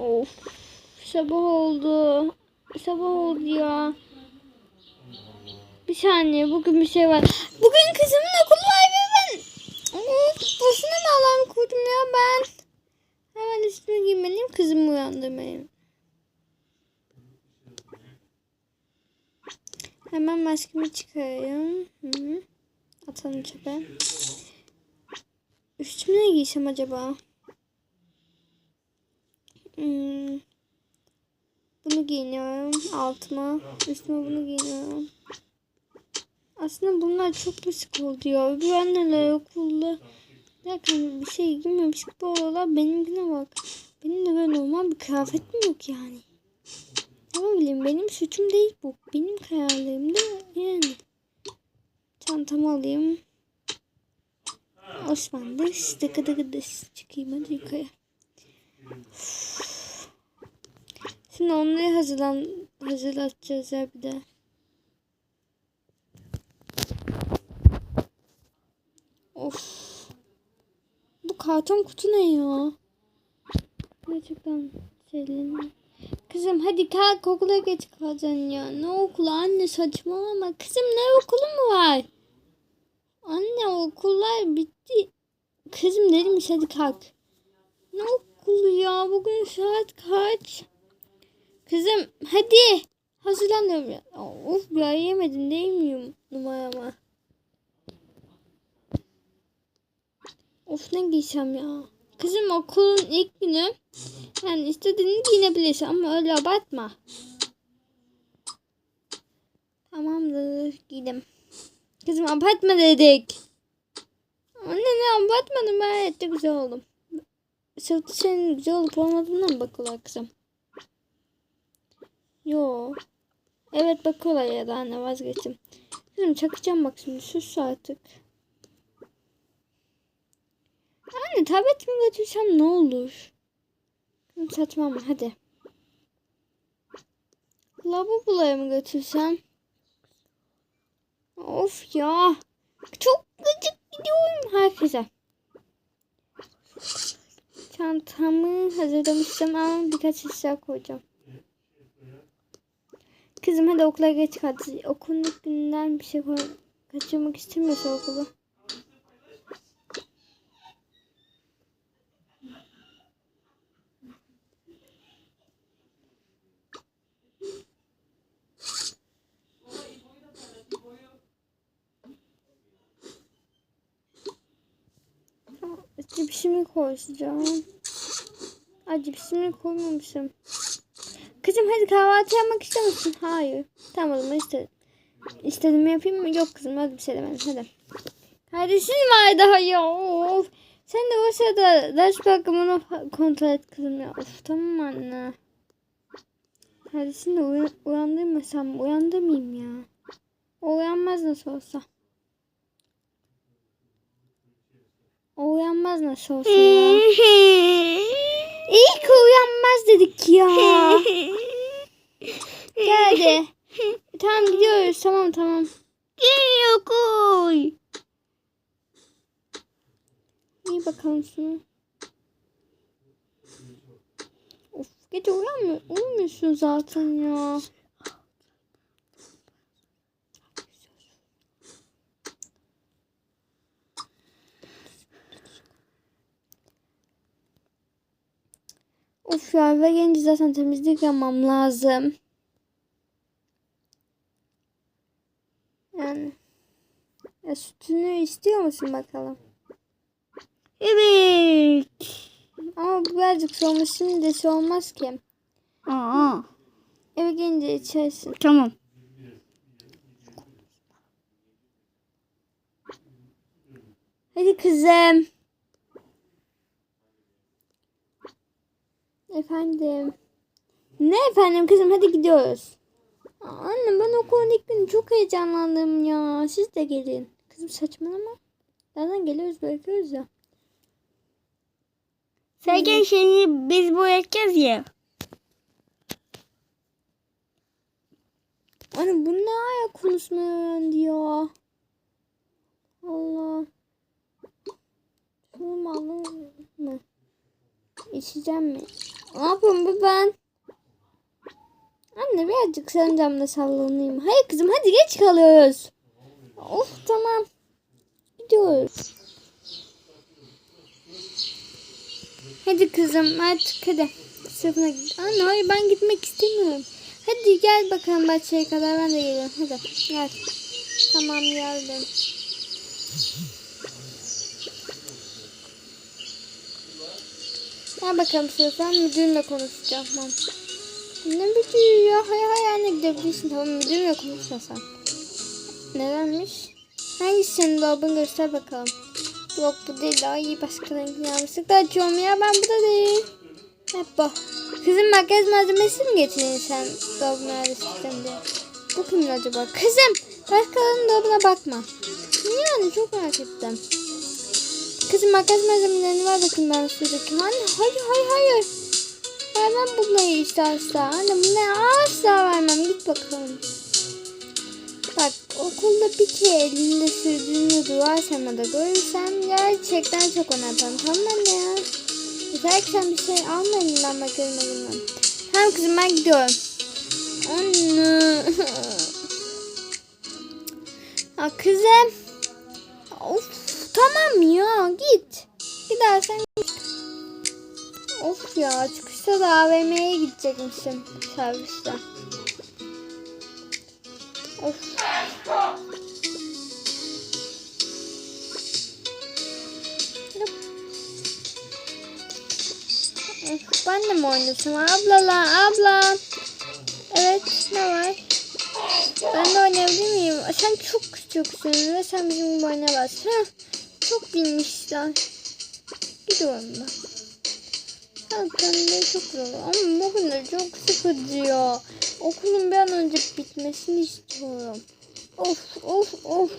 Of. Sabah oldu. Sabah oldu ya. Bir saniye bugün bir şey var. Bugün kızımın okulu var ve ben of, boşuna mı alarm kurdum ya ben. Hemen üstüme giymeliyim kızımı uyandırmayayım. Hemen maskemi çıkarayım. Atalım çöpe. Üstüme ne giysem acaba? Hmm. Bunu giyiniyorum altıma. Üstüme bunu giyiniyorum. Aslında bunlar çok basit oldu ya. Bir anneler okulda derken bir şey giymemiş gibi oluyorlar. Benimkine bak. Benim de böyle normal bir kıyafetim yok yani. Ne bileyim benim suçum değil bu. Benim kararlarım da yani. Çantamı alayım. Osman dış dıkı dıkı dış. Çıkayım hadi yukarı. Şimdi onları hazırlan hazırlatacağız ya bir de. Of. Bu karton kutu ne ya? Gerçekten şeylerim. Kızım hadi kalk okula geç kalacaksın ya. Ne okulu anne saçmalama. Kızım ne okulu mu var? Anne okullar bitti. Kızım dedim hadi kalk. Ne okulu ya? Bugün saat kaç? Kızım hadi. Hazırlanıyorum ya. Of ya yemedin değil miyim numarama? Of ne giysem ya. Kızım okulun ilk günü. Yani istediğini giyinebilirsin ama öyle abartma. Tamamdır giydim. Kızım abartma dedik. Anne ne abartmadım gayet de güzel oldum. Sırtı senin güzel olup olmadığına mı bakıyorlar kızım? Yo. Evet bakıyorlar ya da anne vazgeçtim. Kızım çakacağım bak şimdi sus artık. Anne tabletimi götürsem ne olur? Kızım saçmalama hadi. Lavaboya mı götürsem? Of ya. Çok gıcık gidiyorum herkese. Çantamı hazırlamıştım ama birkaç eşya koyacağım. Kızım hadi okula geç kaldı. Okulun ilk bir şey. Kaçırmak istemiyorsa okulu. Cipsimi koyacağım. Ay cipsimi koymamışım. Kızım hadi kahvaltı yapmak ister misin? Hayır. Tamam o zaman istedim. İstedim yapayım mı? Yok kızım hadi bir şey demedim. Hadi. Kardeşin var daha ya. Of. Sen de o sırada ders bakımını kontrol et kızım ya. Of tamam anne. Kardeşini de uyan uyandırmasam uyandırmayayım ya. O uyanmaz nasıl olsa. O uyanmaz nasıl olsa ya. İyi ki uyanmaz dedik ya. Geldi. tamam gidiyoruz. Tamam tamam. Geliyor koy. İyi bakalım şunu. Of gece uyanmıyor. Uyumuyorsun zaten ya. Of ya eve gelince zaten temizlik yapmam lazım. Yani. Ya sütünü istiyor musun bakalım? Evet. Ama birazcık soğumuş şimdi de soğumaz ki. Aa, Eve gelince içersin. tamam. Hadi kızım. Efendim. Ne efendim kızım hadi gidiyoruz. Aa, Anne ben okulun ilk günü çok heyecanlandım ya. Siz de gelin. Kızım saçmalama. Zaten geliyoruz bırakıyoruz ya. Sergen şeyini biz boyayacağız ya. Anne bu ne ayak konuşmayı öğrendi ya. Allah. Alayım mı? İçeceğim mi? Ne yapıyorum bu ben? Anne birazcık sen camda sallanayım. Hayır kızım hadi geç kalıyoruz. Of tamam. Gidiyoruz. Hadi kızım artık hadi. Sınıfına git. Anne hayır ben gitmek istemiyorum. Hadi gel bakalım bahçeye kadar ben de geliyorum. Hadi gel. Tamam geldim. Gel bakalım sınıfa müdürle konuşacağım ben. Ne müdürü ya? Hay hay anne gidebilirsin. Tamam müdürle konuşma sen. Nedenmiş? Hangisi senin dolabını göster bakalım. Yok bu değil. Ay başka renkli yanlışlıkla açıyorum ya. Ben bu da değil. Hep bu. Kızım makyaj malzemesi mi getirdin sen dolabına yerleştirdin diye? Bu kimin acaba? Kızım başkalarının dolabına bakma. Niye anne çok merak ettim. Kızım makyaj malzemelerini ver bakayım ben şuradaki. Anne hayır hayır hayır. Vermem bunları işte asla. Anne bunları asla vermem. Git bakalım. Bak okulda bir kere elinde sürdüğünü duvar semada görürsem gerçekten çok yaparım. Tamam anne ya. Sen bir şey alma elinden bakalım elimden. Tamam kızım ben gidiyorum. Anne. ya kızım. Of tamam ya git. Gidersen git. Of ya çıkışta da AVM'ye gidecekmişim serviste. Of. Ben de mi oynasam? Ablalar, abla. Evet, ne var? Ben de oynayabilir miyim? Sen çok küçüksün ve sen bizim gibi çok bilmişler. Gidiyorum ben. Zaten de çok zor. Ama bugün de çok sıkıcı ya. Okulun bir an önce bitmesini istiyorum. Of of of.